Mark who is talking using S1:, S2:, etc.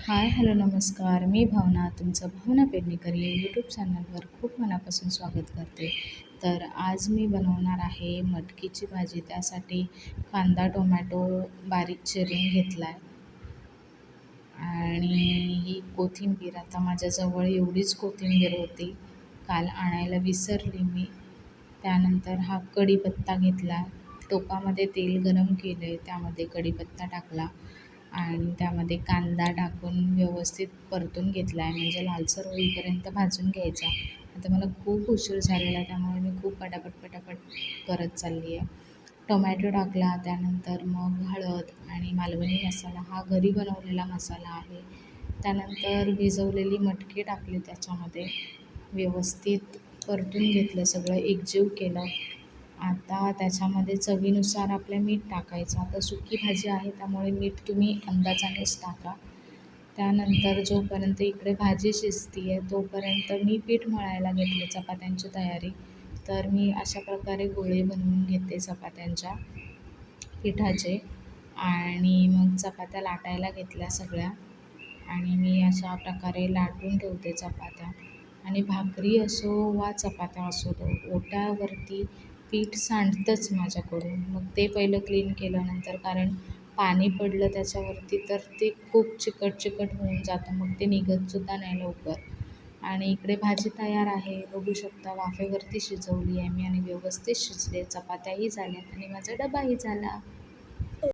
S1: Hi hello नमस्कार. मी भावना तुमचं भावना पेडणेकर या यूट्यूब चॅनलवर खूप मनापासून स्वागत करते. तर आज मी बनवणार आहे मटकीची भाजी. त्यासाठी कांदा टोमॅटो बारीक चिरून घेतला आहे आणि ही कोथिंबीर आता माझ्याजवळ एवढीच कोथिंबीर होती. काल आणायला विसरली मी. त्यानंतर हा कढीपत्ता घेतला. टोपामध्ये तेल गरम केलं आहे त्यामध्ये कढीपत्ता टाकला. आणि त्यामध्ये कांदा टाकून व्यवस्थित परतून घेतला आहे. म्हणजे लालसर होईपर्यंत भाजून घ्यायचा. आता मला खूप उशीर झालेला त्यामुळे मी खूप पटापट पटापट करत चालली आहे. टोमॅटो टाकला त्यानंतर मग हळद आणि मालवणी मसाला. हा घरी बनवलेला मसाला आहे. त्यानंतर भिजवलेली मटकी टाकली त्याच्यामध्ये. व्यवस्थित परतून घेतलं सगळं. एकजीव केलं. आता त्याच्यामध्ये चवीनुसार आपल्या मीठ टाकायचं. आता सुकी भाजी आहे त्यामुळे मीठ तुम्ही अंदाजानेच टाका. त्यानंतर जोपर्यंत इकडे भाजी शिजती आहे तोपर्यंत मी पीठ मळायला घेतले चपात्यांची तयारी. तर मी अशा प्रकारे गोळे बनवून घेते चपात्यांच्या पिठाचे. आणि मग चपात्या लाटायला घेतल्या सगळ्या. आणि मी अशा प्रकारे लाटून ठेवते चपात्या. आणि भाकरी असो वा चपात्या असो तो पीठ सांडतंच माझ्याकडून. मग ते पहिलं क्लीन केलं नंतर कारण पाणी पडलं त्याच्यावरती तर ते खूप चिकट चिकट होऊन जातं. मग ते निघतसुद्धा नाही लवकर. आणि इकडे भाजी तयार आहे. बघू शकता वाफेवरती शिजवली आहे मी आणि व्यवस्थित शिजले. चपात्याही झाल्यात आणि माझा डबाही झाला.